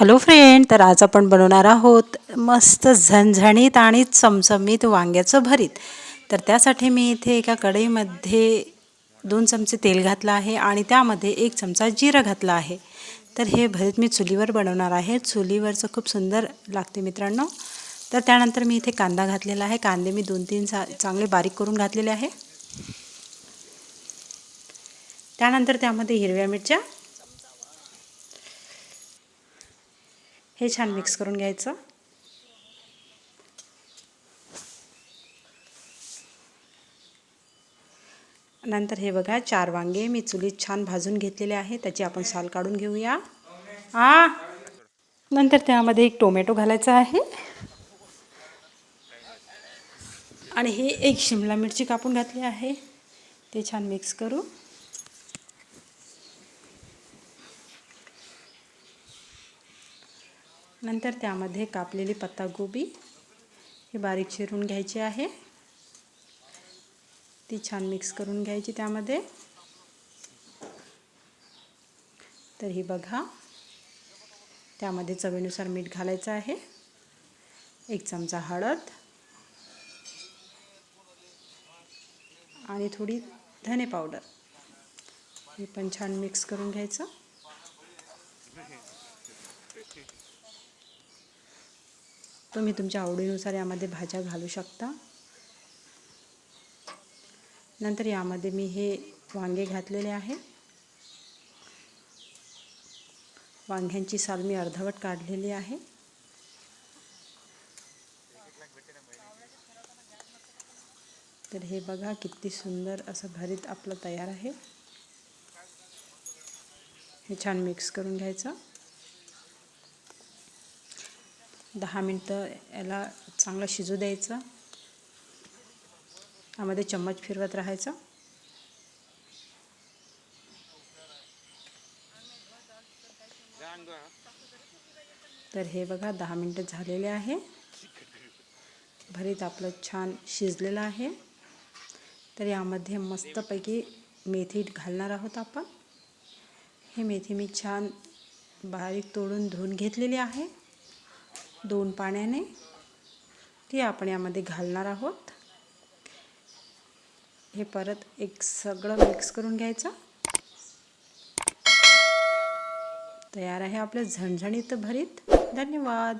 Hello friend तर आज आपण बनवणार आहोत मस्त झणझणीत आणि चमचमीत वांग्याचं भरीत. तर त्यासाठी मी इथे एका कढईमध्ये दोन चमचे तेल घातलं आहे आणि त्यामध्ये एक चमचा जिरं घातला आहे. तर हे भरीत मी चुलीवर बनवणार आहे. चुलीवरचं खूप सुंदर लागते मित्रांनो. तर त्यानंतर मी इथे कांदा घातलेला आहे. कांदे मी दोन तीन चा चांगले बारीक करून घातलेले आहे. त्यानंतर त्यामध्ये हिरव्या मिरच्या हे छान मिक्स करून घ्यायचं. नंतर हे बघा चार वांगे मी चुलीत छान भाजून घेतलेले आहे त्याची आपण साल काढून घेऊया. आ! नंतर त्यामध्ये एक टोमॅटो घालायचा आहे. आणि हे एक शिमला मिरची कापून घातली आहे. ते छान मिक्स करू. नंतर त्यामध्ये कापलेली पत्तागोबी ही बारीक चिरून घ्यायची आहे. ती छान मिक्स करून घ्यायची त्यामध्ये. तर ही बघा त्यामध्ये चवीनुसार मीठ घालायचं आहे. एक चमचा हळद आणि थोडी धने पावडर. हे पण छान मिक्स करून घ्यायचं. तुम्ही तुमच्या आवडीनुसार यामध्ये भाज्या घालू शकता. नंतर यामध्ये मी हे वांगे घातलेले आहे. वांग्यांची साल मी अर्धवट काढलेली आहे. तर हे बघा किती सुंदर असं भरीत आपलं तयार आहे. हे छान मिक्स करून घ्यायचं. दहा मिनटं याला चांगलं शिजू द्यायचं. यामध्ये चम्मच फिरवत राहायचं. तर हे बघा दहा मिनटं झालेले आहे. भरीत आपलं छान शिजलेलं आहे. तर यामध्ये मस्तपैकी मेथी घालणार आहोत आपण. हे मेथी मी छान बारीक तोडून धुवून घेतलेली आहे. दोन पाण्याने. ती आपण यामध्ये घालणार आहोत. हे परत एक सगळं मिक्स करून घ्यायचं. तयार आहे आपलं झणझणीत भरीत. धन्यवाद.